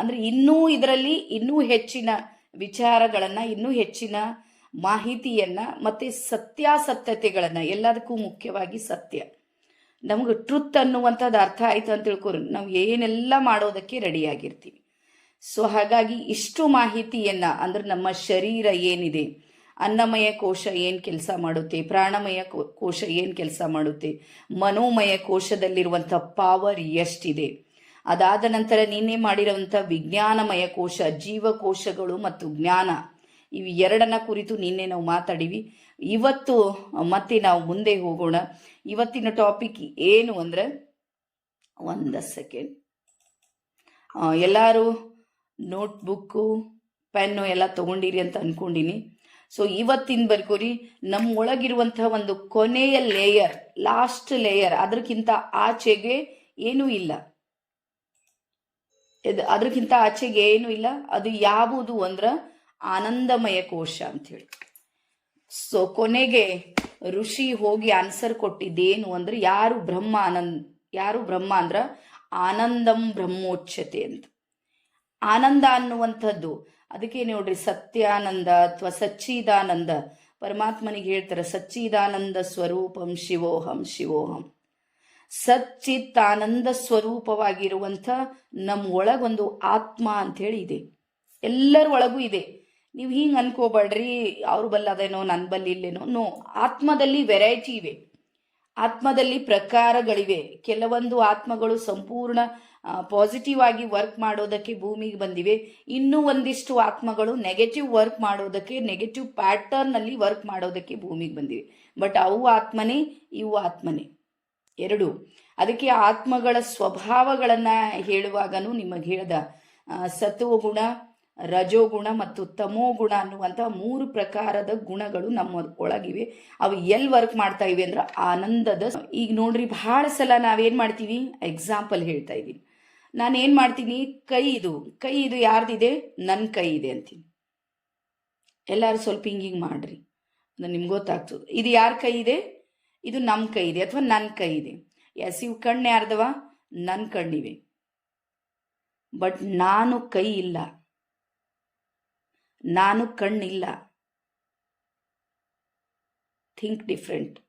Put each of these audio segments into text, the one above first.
ಅಂದ್ರೆ ಇನ್ನೂ ಇದರಲ್ಲಿ ಇನ್ನೂ ಹೆಚ್ಚಿನ ವಿಚಾರಗಳನ್ನ, ಇನ್ನೂ ಹೆಚ್ಚಿನ ಮಾಹಿತಿಯನ್ನ, ಮತ್ತೆ ಸತ್ಯಾಸತ್ಯತೆಗಳನ್ನ, ಎಲ್ಲದಕ್ಕೂ ಮುಖ್ಯವಾಗಿ ಸತ್ಯ. ನಮ್ಗೆ ಟ್ರುತ್ ಅನ್ನುವಂಥದ್ದು ಅರ್ಥ ಆಯ್ತು ಅಂತ ತಿಳ್ಕೊರು. ನಾವು ಏನೆಲ್ಲ ಮಾಡೋದಕ್ಕೆ ರೆಡಿಯಾಗಿರ್ತೀವಿ. ಸೊ ಹಾಗಾಗಿ ಇಷ್ಟು ಮಾಹಿತಿಯನ್ನ, ಅಂದ್ರೆ ನಮ್ಮ ಶರೀರ ಏನಿದೆ, ಅನ್ನಮಯ ಕೋಶ ಏನು ಕೆಲಸ ಮಾಡುತ್ತೆ, ಪ್ರಾಣಮಯ ಕೋಶ ಏನು ಕೆಲಸ ಮಾಡುತ್ತೆ, ಮನೋಮಯ ಕೋಶದಲ್ಲಿರುವಂಥ ಪಾವರ್ ಎಷ್ಟಿದೆ ಅದಾದ ನಂತರ ನೀನೇ ಮಾಡಿರುವಂಥ ವಿಜ್ಞಾನಮಯ ಕೋಶ, ಜೀವಕೋಶಗಳು ಮತ್ತು ಜ್ಞಾನ. ಇವು ಎರಡನ್ನ ಕುರಿತು ನಿನ್ನೆ ನಾವು ಮಾತಾಡಿವಿ. ಇವತ್ತು ಮತ್ತೆ ನಾವು ಮುಂದೆ ಹೋಗೋಣ. ಇವತ್ತಿನ ಟಾಪಿಕ್ ಏನು ಅಂದ್ರೆ, ಒಂದು ಸೆಕೆಂಡ್. ಎಲ್ಲರೂ ನೋಟ್ಬುಕ್ಕು, ಪೆನ್ನು ಎಲ್ಲ ತಗೊಂಡಿರಿ ಅಂತ ಅನ್ಕೊಂಡಿನಿ. ಸೊ, ಇವತ್ತಿನ ಬರ್ಕೋರಿ. ನಮ್ಮ ಒಳಗಿರುವಂತಹ ಒಂದು ಕೊನೆಯ ಲೇಯರ್ ಲಾಸ್ಟ್ ಲೇಯರ್ ಅದಕ್ಕಿಂತ ಆಚೆಗೆ ಏನೂ ಇಲ್ಲ. ಇದು ಅದಕ್ಕಿಂತ ಆಚೆಗೆ ಏನು ಇಲ್ಲ, ಅದು ಯಾವುದು ಅಂದ್ರ ಆನಂದಮಯ ಕೋಶ ಅಂತ ಹೇಳಿ. ಸೊ ಕೊನೆಗೆ ಋಷಿ ಹೋಗಿ ಆನ್ಸರ್ ಕೊಟ್ಟಿದ್ದೇನು ಅಂದ್ರೆ ಯಾರು ಬ್ರಹ್ಮ ಆನಂದ್, ಯಾರು ಬ್ರಹ್ಮ ಅಂದ್ರ ಆನಂದಂ ಬ್ರಹ್ಮೋಚ್ಯತೆ ಅಂತ. ಆನಂದ ಅನ್ನುವಂಥದ್ದು, ಅದಕ್ಕೆ ನೋಡ್ರಿ ಸತ್ಯಾನಂದ ಅಥವಾ ಸಚ್ಚಿದಾನಂದ, ಪರಮಾತ್ಮನಿಗೆ ಹೇಳ್ತಾರೆ ಸಚ್ಚಿದಾನಂದ ಸ್ವರೂಪಂ ಶಿವೋಹಂ ಶಿವೋಹಂ. ಸಚ್ಚಿತ್ತಾನಂದ ಸ್ವರೂಪವಾಗಿರುವಂಥ ನಮ್ಮ ಒಳಗೊಂದು ಆತ್ಮ ಅಂಥೇಳಿ ಇದೆ. ಎಲ್ಲರ ಒಳಗೂ ಇದೆ. ನೀವು ಹಿಂಗೆ ಅನ್ಕೋಬೇಡ್ರಿ, ಅವ್ರ ಬಲ್ಲದೇನೋ ನನ್ನ ಬಲ್ಲಿ ಇಲ್ಲೇನೋ ನೋ, ಆತ್ಮದಲ್ಲಿ ವೆರೈಟಿ ಇವೆ. ಆತ್ಮದಲ್ಲಿ ಪ್ರಕಾರಗಳಿವೆ. ಕೆಲವೊಂದು ಆತ್ಮಗಳು ಸಂಪೂರ್ಣ ಪಾಸಿಟಿವ್ ಆಗಿ ವರ್ಕ್ ಮಾಡೋದಕ್ಕೆ ಭೂಮಿಗೆ ಬಂದಿವೆ. ಇನ್ನೂ ಒಂದಿಷ್ಟು ಆತ್ಮಗಳು ನೆಗೆಟಿವ್ ವರ್ಕ್ ಮಾಡೋದಕ್ಕೆ ನೆಗೆಟಿವ್ ಪ್ಯಾಟರ್ನಲ್ಲಿ ವರ್ಕ್ ಮಾಡೋದಕ್ಕೆ ಭೂಮಿಗೆ ಬಂದಿವೆ. ಬಟ್ ಅವು ಆತ್ಮನೇ, ಇವು ಆತ್ಮನೇ. ಎರಡು. ಅದಕ್ಕೆ ಆತ್ಮಗಳ ಸ್ವಭಾವಗಳನ್ನು ಹೇಳುವಾಗನು ನಿಮಗೆ ಹೇಳದ ಸತ್ವಗುಣ, ರಜೋಗುಣ ಮತ್ತು ತಮೋಗುಣ ಅನ್ನುವಂಥ ಮೂರು ಪ್ರಕಾರದ ಗುಣಗಳು ನಮ್ಮ ಒಳಗಿವೆ. ಅವು ಎಲ್ಲಿ ವರ್ಕ್ ಮಾಡ್ತಾ ಇವೆ ಅಂದ್ರೆ ಆನಂದದ ಈಗ ನೋಡ್ರಿ ಬಹಳ ಸಲ ನಾವೇನ್ ಮಾಡ್ತೀವಿ? ಎಕ್ಸಾಂಪಲ್ ಹೇಳ್ತಾ ಇದ್ದೀನಿ. ನಾನು ಏನು ಮಾಡ್ತೀನಿ? ಕೈ ಇದು ಕೈ ಇದು ಯಾರ್ದಿದೆ? ನನ್ನ ಕೈ ಇದೆ ಅಂತೀನಿ. ಎಲ್ಲರೂ ಸ್ವಲ್ಪ ಹಿಂಗಿಂಗ್ ಹಿಂಗೆ ಮಾಡ್ರಿ. ಅದು ನಿಮ್ಗೆ ಗೊತ್ತಾಗ್ತದೆ. ಇದು ಯಾರ ಕೈ ಇದೆ? ಇದು ನಮ್ಮ ಕೈ ಇದೆ ಅಥವಾ ನನ್ನ ಕೈ ಇದೆ ಎಸ್ ಇವು ಕಣ್ಣು ಯಾರ್ದವ? ನನ್ನ ಕಣ್ಣಿವೆ. ಬಟ್ ನಾನು ಕೈ ಇಲ್ಲ. ನಾನು ಕಣ್ಣಿಲ್ಲ. ಥಿಂಕ್ ಡಿಫ್ರೆಂಟ್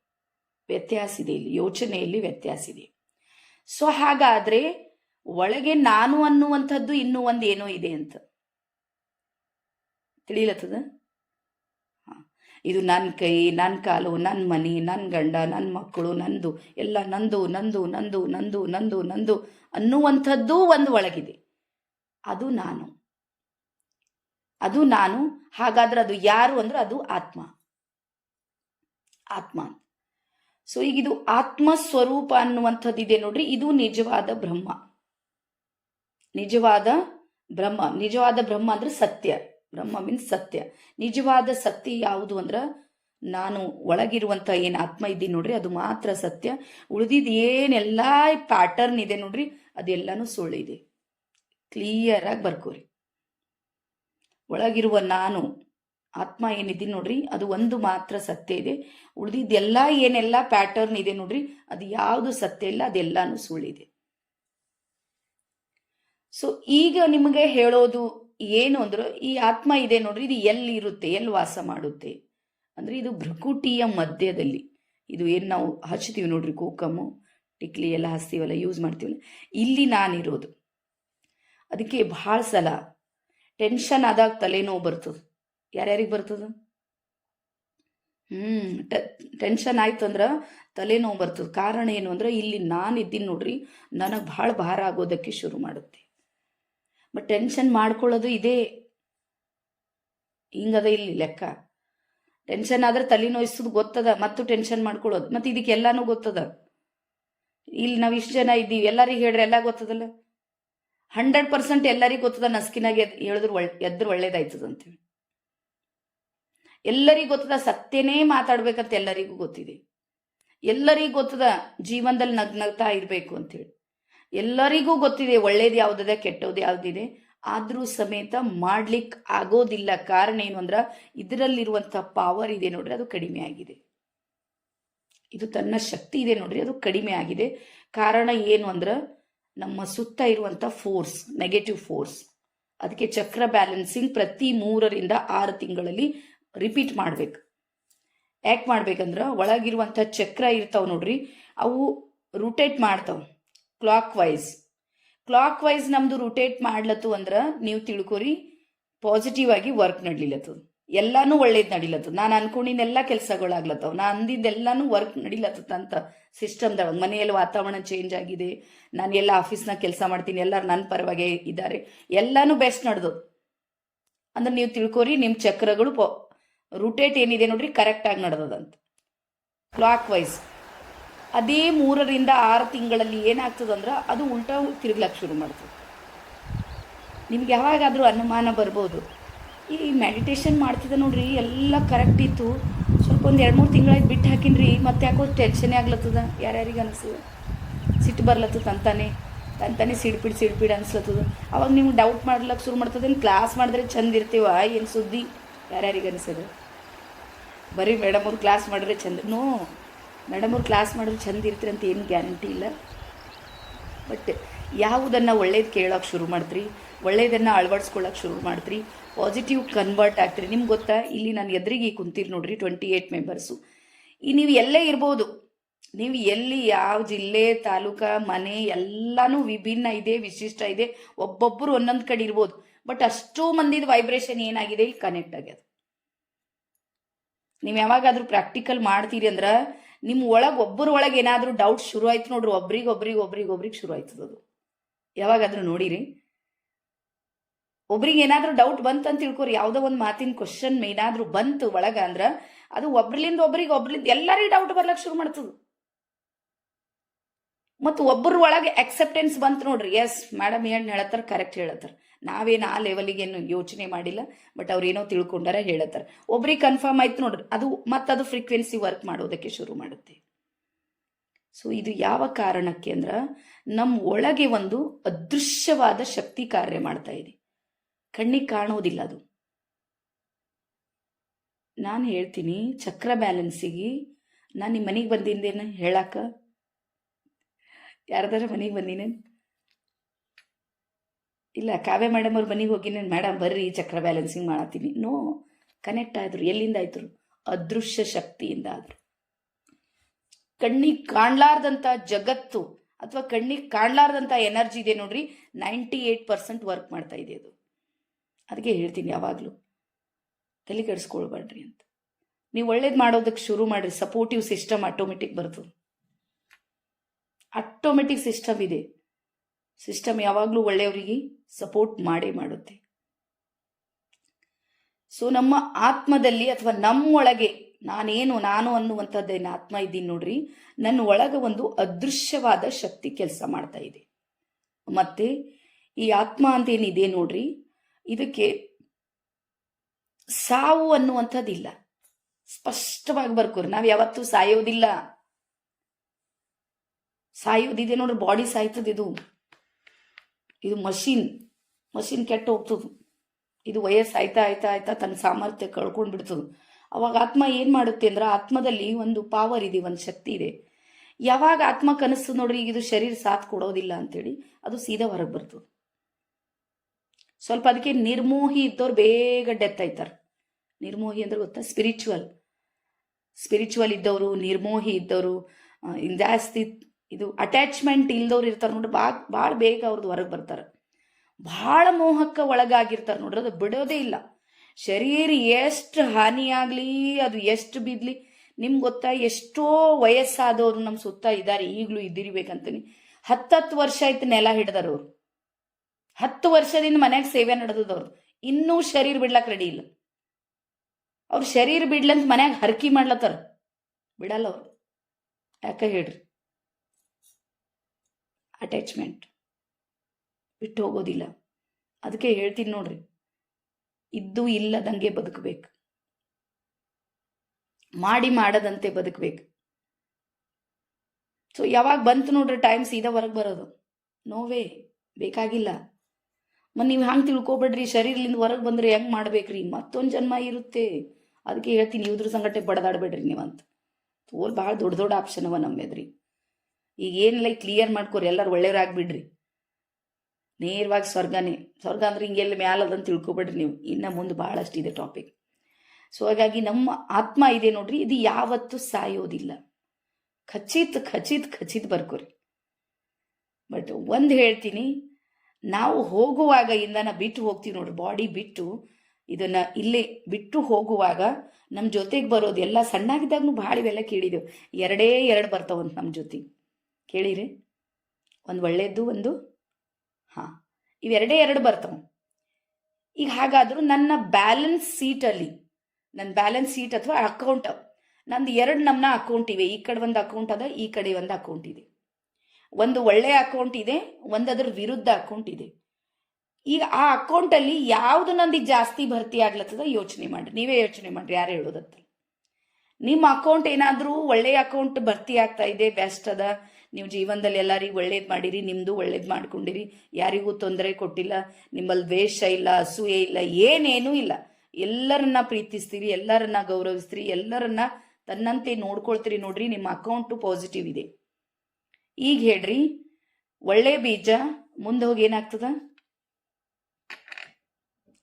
ವ್ಯತ್ಯಾಸ ಇದೆ ಇಲ್ಲಿ. ಯೋಚನೆಯಲ್ಲಿ ವ್ಯತ್ಯಾಸ ಇದೆ. ಸೊ ಹಾಗಾದ್ರೆ ಒಳಗೆ ನಾನು ಅನ್ನುವಂಥದ್ದು ಇನ್ನೂ ಒಂದು ಏನೋ ಇದೆ ಅಂತ. ತಿಳಿಲತ್ತದ. ಇದು ನನ್ನ ಕೈ ನನ್ನ ಕಾಲು ನನ್ನ ಮನೆ ನನ್ನ ಗಂಡ ನನ್ನ ಮಕ್ಕಳು, ನಂದು, ಎಲ್ಲ ನಂದು ನಂದು ನಂದು ನಂದು ನಂದು ನಂದು ಅನ್ನುವಂಥದ್ದು ಒಂದು ಒಳಗಿದೆ. ಅದು ನಾನು. ಅದು ನಾನು. ಹಾಗಾದ್ರೆ ಅದು ಯಾರು ಅಂದ್ರೆ ಅದು ಆತ್ಮ. ಆತ್ಮ ಸೊ ಈಗ ಇದು ಆತ್ಮ ಸ್ವರೂಪ ಅನ್ನುವಂಥದ್ದಿದೆ ನೋಡ್ರಿ. ಇದು ನಿಜವಾದ ಬ್ರಹ್ಮ. ನಿಜವಾದ ಬ್ರಹ್ಮ. ನಿಜವಾದ ಬ್ರಹ್ಮ ಅಂದ್ರೆ ಸತ್ಯ. ಬ್ರಹ್ಮ ಮೀನ್ಸ್ ಸತ್ಯ. ನಿಜವಾದ ಸತ್ಯ ಯಾವುದು ಅಂದ್ರ ನಾನು ಒಳಗಿರುವಂತ ಏನು ಆತ್ಮ ಇದ್ದೀನಿ ನೋಡ್ರಿ, ಅದು ಮಾತ್ರ ಸತ್ಯ. ಉಳಿದಿದ್ ಏನೆಲ್ಲ ಪ್ಯಾಟರ್ನ್ ಇದೆ ನೋಡ್ರಿ, ಅದೆಲ್ಲಾನು ಸುಳ್ಳಿದೆ ಕ್ಲಿಯರ್ ಆಗಿ ಬರ್ಕೋರಿ. ಒಳಗಿರುವ ನಾನು, ಆತ್ಮ ಏನಿದ್ದೀನಿ ನೋಡ್ರಿ, ಅದು ಒಂದು ಮಾತ್ರ ಸತ್ಯ ಇದೆ. ಉಳಿದಿದ್ದೆಲ್ಲ ಏನೆಲ್ಲ ಪ್ಯಾಟರ್ನ್ ಇದೆ ನೋಡ್ರಿ, ಅದು ಯಾವುದು ಸತ್ಯ ಇಲ್ಲ, ಅದೆಲ್ಲಾನು ಸುಳ್ಳಿದೆ ಸೊ ಈಗ ನಿಮಗೆ ಹೇಳೋದು ಏನು ಅಂದ್ರೆ, ಈ ಆತ್ಮ ಇದೆ ನೋಡ್ರಿ, ಇದು ಎಲ್ಲಿ ಇರುತ್ತೆ ಎಲ್ಲಿ ವಾಸ ಮಾಡುತ್ತೆ? ಅಂದ್ರೆ ಇದು ಭ್ರಕುಟಿಯ ಮಧ್ಯದಲ್ಲಿ. ಇದು ಏನು ನಾವು ಹಚ್ತೀವಿ ನೋಡ್ರಿ, ಕೋಕಮ್ಮು, ಟಿಕ್ಲಿ ಎಲ್ಲ ಹಚ್ತೀವಲ್ಲ ಯೂಸ್ ಮಾಡ್ತೀವಲ್ಲ, ಇಲ್ಲಿ ನಾನಿರೋದು. ಅದಕ್ಕೆ ಭಾಳ ಸಲ ಟೆನ್ಷನ್ ಆದಾಗ ತಲೆನೋವು ಬರ್ತದೆ. ಯಾರ್ಯಾರಿಗೆ ಬರ್ತದ? ಹ್ಮ್ ಟೆನ್ಷನ್ ಆಯ್ತು ಅಂದ್ರೆ ತಲೆನೋವು ಬರ್ತದೆ. ಕಾರಣ ಏನು ಅಂದ್ರೆ, ಇಲ್ಲಿ ನಾನು ಇದ್ದೀನಿ ನೋಡ್ರಿ, ನನಗೆ ಭಾಳ ಭಾರ ಆಗೋದಕ್ಕೆ ಶುರು ಮಾಡುತ್ತೆ. ಬಟ್ ಟೆನ್ಷನ್ ಮಾಡ್ಕೊಳ್ಳೋದು ಇದೇ. ಹಿಂಗದ ಇಲ್ಲಿ ಲೆಕ್ಕ. ಟೆನ್ಷನ್ ಆದ್ರೆ ತಲೆನೋಯಿಸೋದು ಗೊತ್ತದ, ಮತ್ತು ಟೆನ್ಷನ್ ಮಾಡ್ಕೊಳ್ಳೋದು. ಮತ್ತೆ ಇದಕ್ಕೆಲ್ಲಾನು ಗೊತ್ತದ. ಇಲ್ಲಿ ನಾವು ಇಷ್ಟು ಜನ ಇದ್ದೀವಿ, ಎಲ್ಲರಿಗೆ ಹೇಳ್ರೆ ಎಲ್ಲ ಗೊತ್ತದಲ್ಲ? ಹಂಡ್ರೆಡ್ ಪರ್ಸೆಂಟ್ ಎಲ್ಲರಿಗೂ ಗೊತ್ತದ, ನಸ್ಕಿನಾಗೆ ಹೇಳಿದ್ರು ಒಳ್, ಎದ್ರು ಒಳ್ಳೇದಾಯ್ತದ ಅಂತೇಳಿ. ಎಲ್ಲರಿಗೂ ಗೊತ್ತದ, ಸತ್ಯನೇ ಮಾತಾಡ್ಬೇಕಂತ ಎಲ್ಲರಿಗೂ ಗೊತ್ತಿದೆ. ಎಲ್ಲರಿಗೂ ಗೊತ್ತದ, ಜೀವನದಲ್ಲಿ ನಗ್ನಗ್ತಾ ಇರಬೇಕು ಅಂತೇಳಿ. ಎಲ್ಲರಿಗೂ ಗೊತ್ತಿದೆ ಒಳ್ಳೇದು ಯಾವುದಿದೆ ಕೆಟ್ಟದ್ದು ಯಾವುದಿದೆ. ಆದರೂ ಸಮೇತ ಮಾಡ್ಲಿಕ್ಕೆ ಆಗೋದಿಲ್ಲ ಕಾರಣ ಏನು ಅಂದ್ರೆ ಇದರಲ್ಲಿರುವಂಥ ಪವರ್ ಇದೆ ನೋಡ್ರಿ, ಅದು ಕಡಿಮೆ ಆಗಿದೆ. ಇದು ತನ್ನ ಶಕ್ತಿ ಇದೆ ನೋಡ್ರಿ, ಅದು ಕಡಿಮೆ ಆಗಿದೆ. ಕಾರಣ ಏನು ಅಂದ್ರೆ ನಮ್ಮ ಸುತ್ತ ಇರುವಂಥ ಫೋರ್ಸ್ ನೆಗೆಟಿವ್ ಫೋರ್ಸ್ ಅದಕ್ಕೆ ಚಕ್ರ ಬ್ಯಾಲೆನ್ಸಿಂಗ್ ಪ್ರತಿ ಮೂರರಿಂದ ಆರು ತಿಂಗಳಲ್ಲಿ ರಿಪೀಟ್ ಮಾಡ್ಬೇಕು. ಯಾಕೆ ಮಾಡ್ಬೇಕಂದ್ರೆ ಒಳಗಿರುವಂಥ ಚಕ್ರ ಇರ್ತಾವ ನೋಡ್ರಿ, ಅವು ರೊಟೇಟ್ ಮಾಡ್ತಾವ. ಕ್ಲಾಕ್ ವೈಸ್ ಕ್ಲಾಕ್ ವೈಸ್ ನಮ್ದು ರೊಟೇಟ್ ಮಾಡ್ಲತ್ತು ಅಂದ್ರೆ ನೀವು ತಿಳ್ಕೊರಿ ಪಾಸಿಟಿವ್ ಆಗಿ ವರ್ಕ್ ನಡಿಲತ್ತದ ಎಲ್ಲಾನು ಒಳ್ಳೇದು ನಡಿಲತ್ತದ ನಾನು ಅನ್ಕೊಂಡಿದ್ದೆಲ್ಲ ಕೆಲಸಗಳಾಗ್ಲತ್ತವ. ನಾ ಅಂದಿದ್ದೆಲ್ಲಾನು ವರ್ಕ್ ನಡಿಲತ್ತದ ಅಂತ ಸಿಸ್ಟಮ್ದೊಳಗೆ ಮನೆಯಲ್ಲಿ ವಾತಾವರಣ ಚೇಂಜ್ ಆಗಿದೆ. ನಾನು ಎಲ್ಲ ಆಫೀಸ್ನಾಗ ಕೆಲಸ ಮಾಡ್ತೀನಿ. ಎಲ್ಲರೂ ನನ್ನ ಪರವಾಗಿ ಇದ್ದಾರೆ ಎಲ್ಲಾನು ಬೆಸ್ಟ್ ನಡೆದು ಅಂದ್ರೆ ನೀವು ತಿಳ್ಕೊರಿ ನಿಮ್ಮ ಚಕ್ರಗಳು ಪೊ ರುಟೇಟ್ ಏನಿದೆ ನೋಡ್ರಿ ಕರೆಕ್ಟಾಗಿ ನಡೆದದಂತ. ಕ್ಲಾಕ್ ವೈಸ್ ಅದೇ ಮೂರರಿಂದ ಆರು ತಿಂಗಳಲ್ಲಿ ಏನಾಗ್ತದಂದ್ರೆ ಅದು ಉಲ್ಟಾ ತಿರುಗ್ಲಕ್ಕೆ ಶುರು ಮಾಡ್ತದೆ. ನಿಮ್ಗೆ ಯಾವಾಗಾದರೂ ಅನುಮಾನ ಬರ್ಬೋದು. ಈ ಮೆಡಿಟೇಷನ್ ಮಾಡ್ತಿದ್ದೆ ನೋಡ್ರಿ, ಎಲ್ಲ ಕರೆಕ್ಟ್ ಇತ್ತು. ಸ್ವಲ್ಪ ಒಂದು ಎರಡು ಮೂರು ತಿಂಗಳಾಯ್ತು ಬಿಟ್ಟು ಹಾಕಿನ್ರಿ, ಮತ್ತೆ ಯಾಕೋ ಟೆನ್ಷನೇ ಆಗ್ಲತ್ತದ. ಯಾರ್ಯಾರಿಗೆ ಅನಿಸ್ತದೆ ಸಿಟ್ಟು ಬರ್ಲತ್ತದ ತಂತಾನೆ. ತಂತಾನೆ ಸಿಡ್ಪಿಡ್ ಸಿಡ್ಪಿಡ್ ಅನಿಸ್ಲತ್ತದ ಅವಾಗ ನೀವು ಡೌಟ್ ಮಾಡ್ಲಕ್ಕೆ ಶುರು ಮಾಡ್ತದೆ ಕ್ಲಾಸ್ ಮಾಡಿದ್ರೆ ಚಂದ ಇರ್ತೀವ? ಏನು ಸುದ್ದಿ? ಯಾರ್ಯಾರಿಗೆ ಅನಿಸೋದು? ಬರೀ ಮೇಡಮ್ ಅವ್ರು ಕ್ಲಾಸ್ ಮಾಡಿದ್ರೆ ಚಂದ. ನೋ ಮೇಡಮ್ ಅವ್ರು ಕ್ಲಾಸ್ ಮಾಡಿದ್ರೆ ಚಂದ ಇರ್ತೀರಿ ಅಂತ ಏನು ಗ್ಯಾರಂಟಿ ಇಲ್ಲ. ಬಟ್ ಯಾವುದನ್ನು ಒಳ್ಳೇದು ಕೇಳೋಕೆ ಶುರು ಮಾಡ್ತೀರಿ ಒಳ್ಳೆಯದನ್ನು ಅಳವಡಿಸ್ಕೊಳ್ಳೋಕೆ ಶುರು ಮಾಡ್ತೀರಿ ಪಾಸಿಟಿವ್ ಕನ್ವರ್ಟ್ ಆಗ್ತೀರಿ. ನಿಮ್ಗೆ ಗೊತ್ತಾ? ಇಲ್ಲಿ ನಾನು ಎದುರಿಗೆ ಕುಂತೀರಿ ನೋಡ್ರಿ ಟ್ವೆಂಟಿ ಏಯ್ಟ್ ಮೆಂಬರ್ಸು ಈ ನೀವು ಎಲ್ಲೇ ಇರ್ಬೋದು. ನೀವು ಎಲ್ಲಿ ಯಾವ ಜಿಲ್ಲೆ, ತಾಲೂಕ, ಮನೆ ಎಲ್ಲನೂ ವಿಭಿನ್ನ ಇದೆ, ವಿಶಿಷ್ಟ ಇದೆ ಒಬ್ಬೊಬ್ಬರು ಒಂದೊಂದು ಕಡೆ ಇರ್ಬೋದು. ಬಟ್ ಅಷ್ಟು ಮಂದಿದ ವೈಬ್ರೇಷನ್ ಏನಾಗಿದೆ? ಇಲ್ಲಿ ಕನೆಕ್ಟ್ ಆಗ್ಯದ. ನೀವು ಯಾವಾಗಾದ್ರೂ ಪ್ರಾಕ್ಟಿಕಲ್ ಮಾಡ್ತೀರಿ ಅಂದ್ರೆ ನಿಮ್ಮ ಒಳಗೆ ಒಬ್ಬರ ಒಳಗೆ ಏನಾದರೂ ಡೌಟ್ ಶುರು ಆಯ್ತು ನೋಡ್ರಿ, ಒಬ್ರಿಗೆ ಒಬ್ರಿಗೆ ಒಬ್ರಿಗೆ ಒಬ್ರಿಗೆ ಶುರು ಆಯ್ತದ ಅದು ಯಾವಾಗಾದ್ರೂ ನೋಡಿರಿ. ಒಬ್ರಿಗೆ ಏನಾದರೂ ಡೌಟ್ ಬಂತು ಅಂತ ತಿಳ್ಕೊರಿ, ಯಾವುದೋ ಒಂದು ಮಾತಿನ ಕ್ವಶನ್ ಏನಾದರೂ ಬಂತು ಒಳಗ ಅಂದ್ರೆ, ಅದು ಒಬ್ರಲಿಂದ ಒಬ್ರಿಗೆ ಒಬ್ರಿಂದ ಎಲ್ಲರಿಗೂ ಡೌಟ್ ಬರ್ಲಕ್ಕೆ ಶುರು ಮಾಡ್ತದ. ಮತ್ತು ಒಬ್ಬರ ಒಳಗೆ ಅಕ್ಸೆಪ್ಟೆನ್ಸ್ ಬಂತು ನೋಡ್ರಿ. ಎಸ್ ಮೇಡಮ್ ಏನು ಹೇಳತ್ತಾರ? ಕರೆಕ್ಟ್ ಹೇಳತ್ತಾರ. ನಾವೇನು ಆ ಲೆವೆಲಿಗೆ ಏನು ಯೋಚನೆ ಮಾಡಿಲ್ಲ ಬಟ್ ಅವ್ರೇನೋ ತಿಳ್ಕೊಂಡಾರ ಹೇಳತ್ತಾರ. ಒಬ್ರಿಗೆ ಕನ್ಫರ್ಮ್ ಆಯ್ತು ನೋಡ್ರಿ, ಅದು ಮತ್ತದು ಫ್ರೀಕ್ವೆನ್ಸಿ ವರ್ಕ್ ಮಾಡೋದಕ್ಕೆ ಶುರು ಮಾಡುತ್ತೆ. ಸೊ ಇದು ಯಾವ ಕಾರಣಕ್ಕೆ ಅಂದ್ರೆ ನಮ್ಮ ಒಳಗೆ ಒಂದು ಅದೃಶ್ಯವಾದ ಶಕ್ತಿ ಕಾರ್ಯ ಮಾಡ್ತಾ ಇದೆ. ಕಣ್ಣಿಗೆ ಕಾಣೋದಿಲ್ಲ ಅದು. ನಾನು ಹೇಳ್ತೀನಿ, ಚಕ್ರ ಬ್ಯಾಲೆನ್ಸಿಗೆ ನಾನು ನಿಮ್ಮ ಮನೆಗೆ ಬಂದಿಂದೇನು ಹೇಳಕ್ಕ ಯಾರ್ದಾರ ಮನೆಗೆ ಬಂದಿನೇನು ಇಲ್ಲ, ಕಾವ್ಯ ಮೇಡಮ್ ಅವ್ರ ಮನೆಗೆ ಹೋಗಿ ನಾನು ಮೇಡಮ್ ಬರ್ರಿ ಚಕ್ರ ಬ್ಯಾಲೆನ್ಸಿಂಗ್ ಮಾಡತ್ತೀನಿ. ನೋ ಕನೆಕ್ಟ್ ಆದರು, ಎಲ್ಲಿಂದ ಆಯ್ತರು? ಅದೃಶ್ಯ ಶಕ್ತಿಯಿಂದ ಆದರು. ಕಣ್ಣಿಗೆ ಕಾಣ್ಲಾರ್ದಂಥ ಜಗತ್ತು ಅಥವಾ ಕಣ್ಣಿಗೆ ಕಾಣ್ಲಾರ್ದಂಥ ಎನರ್ಜಿ ಇದೆ ನೋಡ್ರಿ, ನೈಂಟಿ ಏಯ್ಟ್ ಪರ್ಸೆಂಟ್ ವರ್ಕ್ ಮಾಡ್ತಾ ಇದೆ ಅದು. ಅದಕ್ಕೆ ಹೇಳ್ತೀನಿ ಯಾವಾಗಲೂ, ತಲೆ ಕೆಡಿಸ್ಕೊಳ್ಬೇಡ್ರಿ ಅಂತ. ನೀವು ಒಳ್ಳೇದು ಮಾಡೋದಕ್ಕೆ ಶುರು ಮಾಡಿರಿ ಸಪೋರ್ಟಿವ್ ಸಿಸ್ಟಮ್ ಆಟೋಮೆಟಿಕ್ ಬರ್ತದೆ ಆಟೋಮೆಟಿಕ್ ಸಿಸ್ಟಮ್ ಇದೆ. ಸಿಸ್ಟಮ್ ಯಾವಾಗಲೂ ಒಳ್ಳೆಯವರಿಗೆ ಸಪೋರ್ಟ್ ಮಾಡೇ ಮಾಡುತ್ತೆ. ಸೊ, ನಮ್ಮ ಆತ್ಮದಲ್ಲಿ ಅಥವಾ ನಮ್ಮೊಳಗೆ ನಾನೇನು, ನಾನು ಅನ್ನುವಂಥದ್ದೇನು ಆತ್ಮ ಇದ್ದೀನಿ ನೋಡ್ರಿ, ನನ್ನ ಒಳಗೆ ಒಂದು ಅದೃಶ್ಯವಾದ ಶಕ್ತಿ ಕೆಲಸ ಮಾಡ್ತಾ ಇದೆ. ಮತ್ತೆ ಈ ಆತ್ಮ ಅಂತ ಏನಿದೆ ನೋಡ್ರಿ, ಇದಕ್ಕೆ ಸಾವು ಅನ್ನುವಂಥದ್ದಿಲ್ಲ. ಸ್ಪಷ್ಟವಾಗಿ ಬರ್ಕೋರಿ, ನಾವು ಯಾವತ್ತೂ ಸಾಯೋದಿಲ್ಲ. ಸಾಯೋದಿದೆ ನೋಡ್ರಿ ಬಾಡಿ ಸಾಯ್ತದ ಇದು. ಇದು ಮಷಿನ್ ಮಷಿನ್ ಕೆಟ್ಟು ಹೋಗ್ತದ. ಇದು ವಯಸ್ಸು ಆಯ್ತಾ ಆಯ್ತಾ ಆಯ್ತಾ ತನ್ನ ಸಾಮರ್ಥ್ಯ ಕಳ್ಕೊಂಡು ಬಿಡ್ತದ. ಅವಾಗ ಆತ್ಮ ಏನು ಮಾಡುತ್ತೆ ಅಂದ್ರೆ ಆತ್ಮದಲ್ಲಿ ಒಂದು ಪಾವರ್ ಇದೆ, ಒಂದು ಶಕ್ತಿ ಇದೆ. ಯಾವಾಗ ಆತ್ಮ ಕನಸು ನೋಡ್ರಿ, ಈಗ ಇದು ಶರೀರ ಸಾಥ್ ಕೊಡೋದಿಲ್ಲ ಅಂತೇಳಿ ಅದು ಸೀದಾ ಹೊರಗೆ ಬರ್ತದೆ. ಸ್ವಲ್ಪ ಅದಕ್ಕೆ ನಿರ್ಮೋಹಿ ಇದ್ದವ್ರು ಬೇಗ ಡೆತ್ ಆಯ್ತಾರೆ. ನಿರ್ಮೋಹಿ ಅಂದ್ರೆ ಗೊತ್ತಾ? ಸ್ಪಿರಿಚುವಲ್ ಸ್ಪಿರಿಚುವಲ್ ಇದ್ದವರು, ನಿರ್ಮೋಹಿ ಇದ್ದವರು ಜಾಸ್ತಿ ಇದು ಅಟ್ಯಾಚ್ಮೆಂಟ್ ಇಲ್ದವ್ರು ಇರ್ತಾರೆ ನೋಡ್ರಿ ಬಾ ಭಾಳ ಬೇಗ ಅವ್ರದ್ದು ಹೊರಗೆ ಬರ್ತಾರೆ. ಭಾಳ ಮೋಹಕ್ಕೆ ಒಳಗಾಗಿರ್ತಾರೆ ನೋಡ್ರಿ, ಅದು ಬಿಡೋದೇ ಇಲ್ಲ. ಶರೀರ ಎಷ್ಟು ಹಾನಿಯಾಗಲಿ, ಅದು ಎಷ್ಟು ಬಿದ್ಲಿ, ನಿಮ್ಗೆ ಗೊತ್ತಾ, ಎಷ್ಟೋ ವಯಸ್ಸಾದವರು ನಮ್ಮ ಸುತ್ತ ಇದ್ದಾರೆ ಈಗಲೂ ಇದ್ದಿರ್ಬೇಕಂತೀನಿ. ಹತ್ತತ್ತು ವರ್ಷ ಆಯ್ತು ನೆಲ ಹಿಡ್ದಾರ ಅವ್ರು. ಹತ್ತು ವರ್ಷದಿಂದ ಮನ್ಯಾಗ ಸೇವೆ ನಡೆದದವ್ರು ಇನ್ನೂ ಶರೀರ ಬಿಡ್ಲಕ್ಕೆ ರೆಡಿ ಇಲ್ಲ. ಅವ್ರ ಶರೀರ ಬಿಡ್ಲಂತ ಮನ್ಯಾಗ ಹರಕಿ ಮಾಡ್ಲತ್ತಾರ. ಬಿಡಲ್ಲ ಅವ್ರು. ಯಾಕೆ ಹೇಳ್ರಿ? ಅಟ್ಯಾಚ್ಮೆಂಟ್ ಬಿಟ್ಟು ಹೋಗೋದಿಲ್ಲ. ಅದಕ್ಕೆ ಹೇಳ್ತೀನಿ ನೋಡ್ರಿ. ಇದ್ದು ಇಲ್ಲದಂಗೆ ಬದುಕಬೇಕು. ಮಾಡಿ ಮಾಡದಂತೆ ಬದುಕಬೇಕು. ಸೊ ಯಾವಾಗ ಬಂತು ನೋಡ್ರಿ ಟೈಮ್ ಸೀದಾ ಹೊರಗೆ ಬರೋದು. ನೋವೇ ಬೇಕಾಗಿಲ್ಲ. ಮತ್ತು ನೀವು ಹಂಗೆ ತಿಳ್ಕೊಬೇಡ್ರಿ ಶರೀರಲಿಂದ ಹೊರಗೆ ಬಂದ್ರೆ ಹೆಂಗೆ ಮಾಡ್ಬೇಕ್ರಿ? ಮತ್ತೊಂದು ಜನ್ಮ ಇರುತ್ತೆ. ಅದಕ್ಕೆ ಹೇಳ್ತೀನಿ, ಇವ್ರ ಸಂಗಟೆ ಬಡದಾಡಬೇಡ್ರಿ ನೀವಂತ. ತೋಲ್ ಭಾಳ ದೊಡ್ಡ ದೊಡ್ಡ ಆಪ್ಷನ್ ಅವ ನಮ್ಮ ಎದ್ರಿ ಈಗ ಏನಿಲ್ಲ ಕ್ಲಿಯರ್ ಮಾಡ್ಕೋರಿ, ಎಲ್ಲರೂ ಒಳ್ಳೆಯವ್ರಾಗ್ಬಿಡ್ರಿ ನೇರವಾಗಿ ಸ್ವರ್ಗನೇ. ಸ್ವರ್ಗ ಅಂದ್ರೆ ಹಿಂಗೆಲ್ಲ ಮ್ಯಾಲದಂತ ತಿಳ್ಕೊಬೇಡ್ರಿ ನೀವು. ಇನ್ನು ಮುಂದೆ ಭಾಳಷ್ಟಿದೆ ಟಾಪಿಕ್ ಸೊ ಹಾಗಾಗಿ ನಮ್ಮ ಆತ್ಮ ಇದೆ ನೋಡ್ರಿ, ಇದು ಯಾವತ್ತೂ ಸಾಯೋದಿಲ್ಲ. ಖಚಿತ ಖಚಿತ ಖಚಿತ ಬರ್ಕೋರಿ. ಬಟ್ ಒಂದು ಹೇಳ್ತೀನಿ, ನಾವು ಹೋಗುವಾಗ ಇಂದನ ಬಿಟ್ಟು ಹೋಗ್ತೀವಿ ನೋಡ್ರಿ ಬಾಡಿ ಬಿಟ್ಟು, ಇದನ್ನ ಇಲ್ಲೇ ಬಿಟ್ಟು ಹೋಗುವಾಗ ನಮ್ಮ ಜೊತೆಗೆ ಬರೋದು ಎಲ್ಲ ಸಣ್ಣಾಗಿದ್ದಾಗೂ ಭಾಳ ಇವೆಲ್ಲ ಕೇಳಿದೆವು. ಎರಡೇ ಎರಡು ಬರ್ತಾವಂತ ನಮ್ಮ ಜೊತೆಗೆ ಕೇಳಿರಿ. ಒಂದು ಒಳ್ಳೆಯದು ಒಂದು ಹಾಂ, ಇವೆರಡೇ ಎರಡು ಬರ್ತವೆ. ಈಗ ಹಾಗಾದರೂ ನನ್ನ ಬ್ಯಾಲೆನ್ಸ್ ಸೀಟಲ್ಲಿ ನನ್ನ ಬ್ಯಾಲೆನ್ಸ್ ಸೀಟ್ ಅಥವಾ ಅಕೌಂಟ್ ನಂದು ಎರಡು ನಮ್ನ ಅಕೌಂಟ್ ಇವೆ. ಈ ಕಡೆ ಒಂದು ಅಕೌಂಟ್ ಅದ, ಈ ಕಡೆ ಒಂದು ಅಕೌಂಟ್ ಇದೆ. ಒಂದು ಒಳ್ಳೆಯ ಅಕೌಂಟ್ ಇದೆ, ಒಂದು ಅದರ ವಿರುದ್ಧ ಅಕೌಂಟ್ ಇದೆ. ಈಗ ಆ ಅಕೌಂಟಲ್ಲಿ ಯಾವುದು ನಂದು ಜಾಸ್ತಿ ಭರ್ತಿ ಆಗ್ಲತ್ತದ ಯೋಚನೆ ಮಾಡ್ರಿ. ನೀವೇ ಯೋಚನೆ ಮಾಡಿರಿ, ಯಾರು ಹೇಳೋದತ್ತ ನಿಮ್ಮ ಅಕೌಂಟ್ ಏನಾದರೂ ಒಳ್ಳೆಯ ಅಕೌಂಟ್ ಭರ್ತಿ ಆಗ್ತಾ ಇದೆ, ಬೆಸ್ಟ್ ಅದ ನೀವು ಜೀವನದಲ್ಲಿ ಎಲ್ಲರಿಗೂ ಒಳ್ಳೇದು ಮಾಡಿರಿ ನಿಮ್ಮದು ಒಳ್ಳೇದು ಮಾಡ್ಕೊಂಡಿರಿ. ಯಾರಿಗೂ ತೊಂದರೆ ಕೊಟ್ಟಿಲ್ಲ, ನಿಮ್ಮಲ್ಲಿ ದ್ವೇಷ ಇಲ್ಲ, ಅಸೂಯೆ ಇಲ್ಲ, ಏನೇನೂ ಇಲ್ಲ. ಎಲ್ಲರನ್ನ ಪ್ರೀತಿಸ್ತೀರಿ, ಎಲ್ಲರನ್ನ ಗೌರವಿಸ್ತೀರಿ, ಎಲ್ಲರನ್ನ ತನ್ನಂತೆ ನೋಡ್ಕೊಳ್ತೀರಿ ನೋಡ್ರಿ, ನಿಮ್ಮ ಅಕೌಂಟು ಪಾಸಿಟಿವ್ ಇದೆ. ಈಗ ಹೇಳ್ರಿ, ಒಳ್ಳೆ ಬೀಜ ಮುಂದೆ ಹೋಗಿ ಏನಾಗ್ತದ?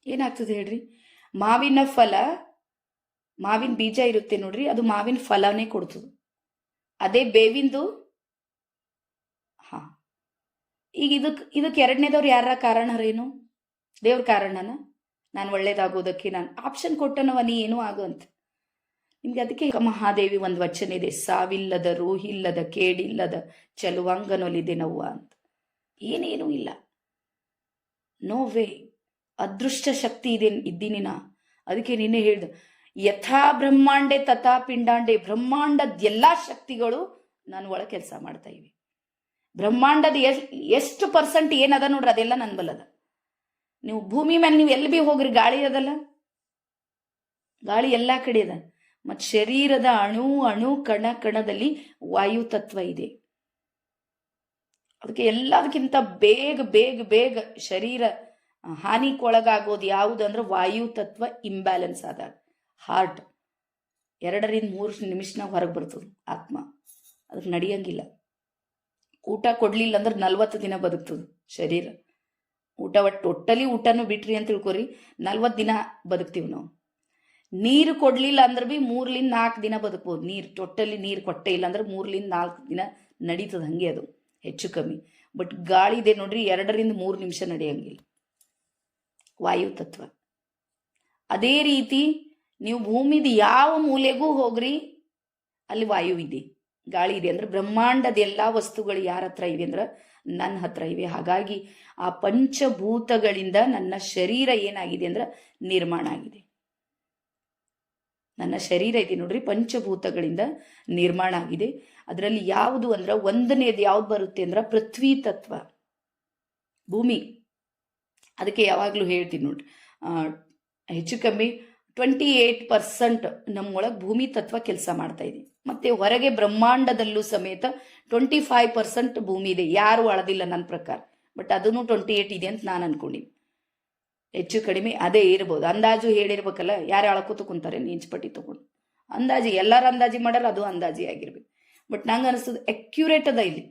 ಏನಾಗ್ತದೆ ಹೇಳ್ರಿ? ಮಾವಿನ ಫಲ, ಮಾವಿನ ಬೀಜ ಇರುತ್ತೆ ನೋಡ್ರಿ, ಅದು ಮಾವಿನ ಫಲನೇ ಕೊಡ್ತದೆ. ಅದೇ ಬೇವಿಂದು ಹಾ. ಈಗ ಇದಕ್ಕೆ ಇದಕ್ಕೆ ಎರಡನೇದವ್ರು ಯಾರ ಕಾರಣರೇನು ದೇವ್ರ ಕಾರಣನ? ನಾನು ಒಳ್ಳೇದಾಗೋದಕ್ಕೆ ನಾನು ಆಪ್ಷನ್ ಕೊಟ್ಟನವ, ನೀ ಏನೂ ಆಗು ಅಂತ. ನಿಮ್ಗೆ ಅದಕ್ಕೆ ಮಹಾದೇವಿ ಒಂದು ವಚನ ಇದೆ, ಸಾವಿಲ್ಲದ ರೋಹಿಲ್ಲದ ಕೇಡಿಲ್ಲದ ಚಲುವಂಗನೊಲಿದೆ ನವ್ವ ಅಂತ. ಏನೇನೂ ಇಲ್ಲ. ನೋ ವೇ ಅದೃಷ್ಟ ಶಕ್ತಿ ಇದೆ, ಇದ್ದೀನಿ ನಾ. ಅದಕ್ಕೆ ನಿನ್ನೆ ಹೇಳ್ದ, ಯಥಾ ಬ್ರಹ್ಮಾಂಡೆ ತಥಾ ಪಿಂಡಾಂಡೆ ಬ್ರಹ್ಮಾಂಡದ ಎಲ್ಲ ಶಕ್ತಿಗಳು ನಾನು ಒಳ ಕೆಲಸ ಮಾಡ್ತಾ ಇವೆ. ಬ್ರಹ್ಮಾಂಡದ ಎಷ್ಟು ಪರ್ಸೆಂಟ್ ಏನದ ನೋಡ್ರಿ, ಅದೆಲ್ಲ ನನ್ನ ಬಲ್ಲದ ನೀವು ಭೂಮಿ ಮೇಲೆ ನೀವು ಎಲ್ಲಿ ಬಿ ಹೋಗ್ರಿ, ಗಾಳಿ ಅದಲ್ಲ. ಗಾಳಿ ಎಲ್ಲ ಕಡೆ ಅದ. ಮತ್ತು ಶರೀರದ ಅಣು ಅಣು ಕಣ ಕಣದಲ್ಲಿ ವಾಯು ತತ್ವ ಇದೆ. ಅದಕ್ಕೆ ಎಲ್ಲದಕ್ಕಿಂತ ಬೇಗ ಬೇಗ ಬೇಗ ಶರೀರ ಹಾನಿಗೊಳಗಾಗೋದು ಯಾವುದು ಅಂದ್ರೆ ವಾಯು ತತ್ವ ಇಂಬ್ಯಾಲೆನ್ಸ್ ಆದಾಗ ಹಾರ್ಟ್ ಎರಡರಿಂದ ಮೂರು ನಿಮಿಷನಾಗ ಹೊರಗೆ ಬರ್ತದೆ ಆತ್ಮ. ಅದಕ್ಕೆ ನಡೆಯಂಗಿಲ್ಲ. ಊಟ ಕೊಡಲಿಲ್ಲ ಅಂದ್ರೆ ನಲ್ವತ್ತು ದಿನ ಬದುಕ್ತದೆ ಶರೀರ. ಊಟ ಒಟ್ಟು ಟೋಟಲಿ ಊಟನು ಬಿಟ್ರಿ ಅಂತ ತಿಳ್ಕೊರಿ, ನಲ್ವತ್ತು ದಿನ ಬದುಕ್ತೀವಿ ನಾವು. ನೀರು ಕೊಡಲಿಲ್ಲ ಅಂದ್ರೆ ಭೀ ಮೂರ್ಲಿಂದ ನಾಲ್ಕು ದಿನ ಬದುಕ್ಬೋದು. ನೀರು ಟೋಟಲಿ ನೀರು ಕೊಟ್ಟೆ ಇಲ್ಲ ಅಂದ್ರೆ ಮೂರ್ಲಿಂದ ನಾಲ್ಕು ದಿನ ನಡೀತದೆ ಹಂಗೆ ಅದು, ಹೆಚ್ಚು ಕಮ್ಮಿ. ಬಟ್ ಗಾಳಿ ಇದೆ ನೋಡ್ರಿ, ಎರಡರಿಂದ ಮೂರು ನಿಮಿಷ ನಡೆಯಂಗಿಲ್ಲ. ವಾಯು ತತ್ವ. ಅದೇ ರೀತಿ ನೀವು ಭೂಮಿದ ಯಾವ ಮೂಲೆಗೂ ಹೋಗ್ರಿ, ಅಲ್ಲಿ ವಾಯು ಇದೆ. ಗಾಳಿ ಇದೆ ಅಂದ್ರೆ ಬ್ರಹ್ಮಾಂಡದ ಎಲ್ಲ ವಸ್ತುಗಳು ಯಾರ ಹತ್ರ ಇವೆ ಅಂದ್ರೆ ನನ್ನ ಹತ್ರ ಇವೆ. ಹಾಗಾಗಿ ಆ ಪಂಚಭೂತಗಳಿಂದ ನನ್ನ ಶರೀರ ಏನಾಗಿದೆ ಅಂದ್ರೆ ನಿರ್ಮಾಣ ಆಗಿದೆ. ನನ್ನ ಶರೀರ ಇದೆ ನೋಡ್ರಿ, ಪಂಚಭೂತಗಳಿಂದ ನಿರ್ಮಾಣ ಆಗಿದೆ. ಅದರಲ್ಲಿ ಯಾವುದು ಅಂದ್ರೆ ಒಂದನೇದು ಯಾವ್ದು ಬರುತ್ತೆ ಅಂದ್ರೆ ಪೃಥ್ವಿ ತತ್ವ. ಭೂಮಿ. ಅದಕ್ಕೆ ಯಾವಾಗಲೂ ಹೇಳ್ತೀನಿ ನೋಡ್ರಿ ಹೆಚ್ಚು ಕಮ್ಮಿ ಟ್ವೆಂಟಿ ಏಯ್ಟ್ ಪರ್ಸೆಂಟ್ ನಮ್ಮೊಳಗೆ ಭೂಮಿ ತತ್ವ ಕೆಲಸ ಮಾಡ್ತಾ ಇದೆ. ಮತ್ತೆ ಹೊರಗೆ ಬ್ರಹ್ಮಾಂಡದಲ್ಲೂ ಸಮೇತ ಟ್ವೆಂಟಿ ಫೈವ್ ಪರ್ಸೆಂಟ್ ಭೂಮಿ ಇದೆ. ಯಾರು ಅಳದಿಲ್ಲ ನನ್ನ ಪ್ರಕಾರ. ಬಟ್ ಅದನ್ನು ಟ್ವೆಂಟಿ ಏಟ್ ಇದೆ ಅಂತ ನಾನು ಅನ್ಕೊಂಡಿನಿ. ಹೆಚ್ಚು ಕಡಿಮೆ ಅದೇ ಇರ್ಬೋದು. ಅಂದಾಜು ಹೇಳಿರ್ಬೇಕಲ್ಲ, ಯಾರು ಅಳ್ಕೋತ ಕುಂತಾರೆ ಪಟ್ಟಿ ತಗೊಂಡು. ಅಂದಾಜಿ, ಎಲ್ಲರ ಅಂದಾಜಿ ಮಾಡಲ್ಲ, ಅದು ಅಂದಾಜಿ ಆಗಿರ್ಬೇಕು. ಬಟ್ ನಂಗೆ ಅನಿಸ್ತದೆ ಅಕ್ಯುರೇಟ್ ಅದ ಇಲ್ಲಿ.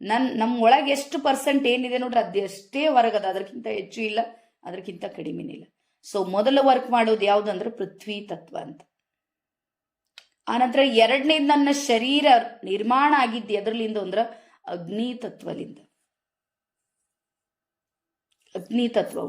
ನನ್ನ ನಮ್ಮ ಒಳಗೆ ಎಷ್ಟು ಪರ್ಸೆಂಟ್ ಏನಿದೆ ನೋಡ್ರಿ, ಅದು ಎಷ್ಟೇ ಹೊರಗದ ಅದಕ್ಕಿಂತ ಹೆಚ್ಚು ಇಲ್ಲ ಅದಕ್ಕಿಂತ ಕಡಿಮೆನೇ ಇಲ್ಲ. ಸೊ ಮೊದಲ ವರ್ಕ್ ಮಾಡೋದು ಯಾವ್ದಂದ್ರೆ ಪೃಥ್ವಿ ತತ್ವ ಅಂತ. ಆನಂತರ ಎರಡನೇದು ನನ್ನ ಶರೀರ ನಿರ್ಮಾಣ ಆಗಿದ್ದು ಎದ್ರಲಿಂದ ಅಂದ್ರೆ ಅಗ್ನಿ ತತ್ವಲಿಂದ ಅಗ್ನಿ ತತ್ವ